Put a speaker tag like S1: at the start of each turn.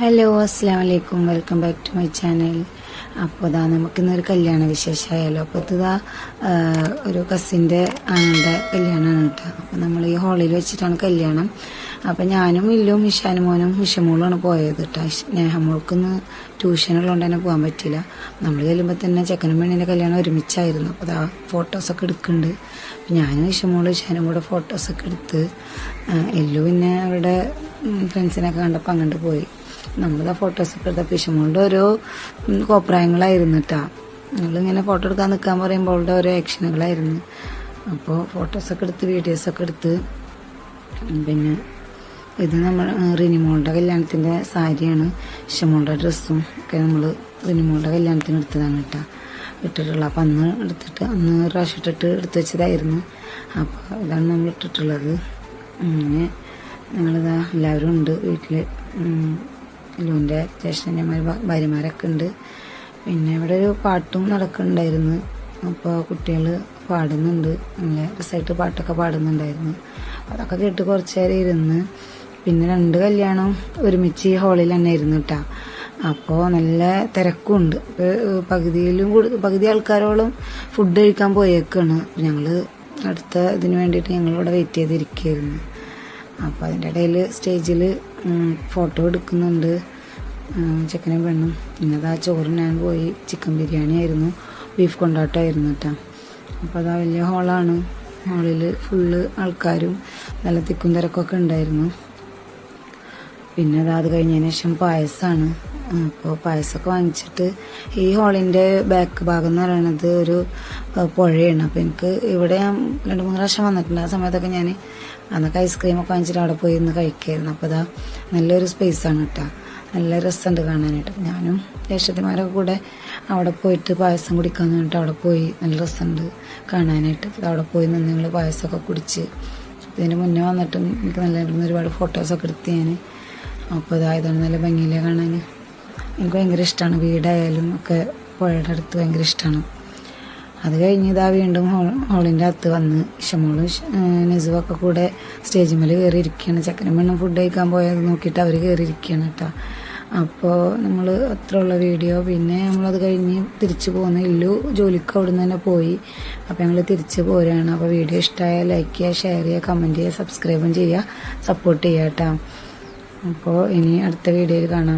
S1: Hello അസ്സാം വലൈക്കും welcome back to my channel അപ്പോൾ ഇതാ നമുക്കിന്നൊരു കല്യാണ വിശേഷമായാലോ. അപ്പോൾ ഇതാ ഒരു കസിന്റെ ആളുടെ കല്യാണമാണ് കേട്ടോ. അപ്പോൾ നമ്മൾ ഈ ഹാളിൽ വെച്ചിട്ടാണ് കല്യാണം. അപ്പോൾ ഞാനും ഇല്ലും ഇഷാനും മോനും ഇഷമോളുമാണ് പോയത് കേട്ടോ. സ്നേഹമോൾക്കൊന്ന് ട്യൂഷനുള്ളതുകൊണ്ട് തന്നെ പോകാൻ പറ്റിയില്ല. നമ്മൾ ചെല്ലുമ്പോൾ തന്നെ ചെക്കനും പെണ്ണിന്റെ കല്യാണം ഒരുമിച്ചായിരുന്നു. അപ്പോൾ ഇതാ ഫോട്ടോസൊക്കെ എടുക്കുന്നുണ്ട്. അപ്പോൾ ഞാനും ഇഷമോളും ഇഷാനും കൂടെ ഫോട്ടോസൊക്കെ എടുത്ത് എല്ലു പിന്നെ അവരുടെ ഫ്രണ്ട്സിനൊക്കെ കണ്ടപ്പോൾ അങ്ങോട്ട് പോയി. നമ്മളിതാ ഫോട്ടോസ് ഒക്കെ എടുത്ത പിശുമോളുടെ ഓരോ കോപ്രായങ്ങളായിരുന്നു കേട്ടാ ഞങ്ങളിങ്ങനെ ഫോട്ടോ എടുക്കാൻ നിൽക്കാൻ പറയുമ്പോൾ അവളുടെ ഓരോ ആക്ഷനുകളായിരുന്നു അപ്പോൾ ഫോട്ടോസൊക്കെ എടുത്ത് വീഡിയോസൊക്കെ എടുത്ത് പിന്നെ ഇത് നമ്മൾ റിനിമോളുടെ കല്യാണത്തിന്റെ സാരിയാണ്. ഷമോളുടെ ഡ്രസ്സും ഒക്കെ നമ്മൾ റിനിമോളുടെ കല്യാണത്തിന് എടുത്തതാണ് കേട്ടോ. ഇട്ടിട്ടുള്ളത്. അപ്പം അന്ന് എടുത്തിട്ട് അന്ന് പ്രാവശ്യം ഇട്ടിട്ട് എടുത്ത് വെച്ചതായിരുന്നു. അപ്പോൾ ഇതാണ് നമ്മൾ ഇട്ടിട്ടുള്ളത്. അങ്ങനെ ഞങ്ങളിതാ എല്ലാവരും ഉണ്ട് വീട്ടിൽ ലുവിന്റെ ജ്യേഷ്ഠന്മാർ ഭാര്യമാരൊക്കെ ഉണ്ട്. പിന്നെ ഇവിടെ ഒരു പാട്ടും നടക്കുന്നുണ്ടായിരുന്നു. അപ്പോൾ കുട്ടികൾ പാടുന്നുണ്ട്. നല്ല രസമായിട്ട് പാട്ടൊക്കെ പാടുന്നുണ്ടായിരുന്നു. അതൊക്കെ കേട്ട് കുറച്ച് നേരം ഇരുന്ന് പിന്നെ രണ്ട് കല്യാണം ഒരുമിച്ച് ഹാളിൽ തന്നെ ഇരുന്നു കേട്ടാ അപ്പോൾ നല്ല തിരക്കുണ്ട്. പകുതിയിലും പകുതി ആൾക്കാരോളം ഫുഡ് കഴിക്കാൻ പോയേക്കാണ്. ഞങ്ങൾ അടുത്ത ഇതിന് വേണ്ടിയിട്ട് ഞങ്ങളിവിടെ വെയിറ്റ് ചെയ്തിരിക്കുകയായിരുന്നു. അപ്പോൾ അതിന്റെ ഇടയിൽ സ്റ്റേജിൽ ഫോട്ടോ എടുക്കുന്നുണ്ട്. ചെക്കനും പെണ്ണും. പിന്നതാ ചോറ് ഞാൻ പോയി ചിക്കൻ ബിരിയാണി ആയിരുന്നു. ബീഫ് കൊണ്ടാട്ടമായിരുന്നു കേട്ടോ അപ്പോൾ അതാ വലിയ ഹോളാണ് ഹോളിൽ ഫുള്ള് ആൾക്കാരും നല്ല തിക്കും തിരക്കൊക്കെ ഉണ്ടായിരുന്നു. പിന്നെ അത് കഴിഞ്ഞതിന് ശേഷം പായസമാണ് അപ്പോൾ പായസമൊക്കെ വാങ്ങിച്ചിട്ട് ഈ ഹോളിന്റെ ബാക്ക് ഭാഗം എന്ന് പറയുന്നത് ഒരു പുഴയാണ്. അപ്പോൾ എനിക്ക് ഇവിടെ ഞാൻ രണ്ട് മൂന്ന് പ്രാവശ്യം വന്നിട്ടുണ്ട്. ആ സമയത്തൊക്കെ ഞാൻ അന്നൊക്കെ ഐസ്ക്രീമൊക്കെ വാങ്ങിച്ചിട്ട് അവിടെ പോയി ഇന്ന് കഴിക്കായിരുന്നു. അപ്പോൾ അതാ നല്ലൊരു സ്പേസാണ് കേട്ടോ നല്ല രസമുണ്ട് കാണാനായിട്ട്. ഞാനും ജ്യേഷ്ഠത്തിമാരൊക്കെ കൂടെ അവിടെ പോയിട്ട് പായസം കുടിക്കാന്ന് പറഞ്ഞിട്ട് അവിടെ പോയി. നല്ല രസമുണ്ട് കാണാനായിട്ട്. അവിടെ പോയി നിന്ന് ഞങ്ങൾ പായസമൊക്കെ കുടിച്ച്. ഇതിന് മുന്നേ വന്നിട്ടും എനിക്ക് നല്ല ഒരുപാട് ഫോട്ടോസൊക്കെ എടുത്ത് ഞാൻ അപ്പോൾ ഇതായതാണ് നല്ല ഭംഗിയിലെ കാണാൻ എനിക്ക് ഭയങ്കര ഇഷ്ടമാണ് വീടായാലും ഒക്കെ പുഴയുടെ അടുത്ത് ഭയങ്കര ഇഷ്ടമാണ് അത് കഴിഞ്ഞ് ഇതാ വീണ്ടും ഹോളിന്റെ അകത്ത് വന്ന് ഇഷമോളും നെസുവൊക്കെ കൂടെ സ്റ്റേജ് മേലെ കയറി ഇരിക്കുകയാണ് ചക്കനും പെണ്ണും ഫുഡ് കഴിക്കാൻ പോയത് നോക്കിയിട്ട് അവർ കയറി ഇരിക്കുകയാണ് കേട്ടോ അപ്പോൾ നമ്മൾ അത്രയുള്ള വീഡിയോ. പിന്നെ നമ്മളത് കഴിഞ്ഞ് തിരിച്ചു പോകുന്ന ഇല്ലു ജോലിക്ക് അവിടെ നിന്ന് തന്നെ പോയി. അപ്പോൾ ഞങ്ങൾ തിരിച്ച് പോരുകയാണ് അപ്പോൾ വീഡിയോ ഇഷ്ടമായാൽ ലൈക്ക് ചെയ്യുക ഷെയർ ചെയ്യുക കമന്റ് ചെയ്യുക സബ്സ്ക്രൈബും ചെയ്യുക സപ്പോർട്ട് ചെയ്യുക കേട്ടോ. അപ്പോൾ ഇനി അടുത്ത വീഡിയോയിൽ കാണാം.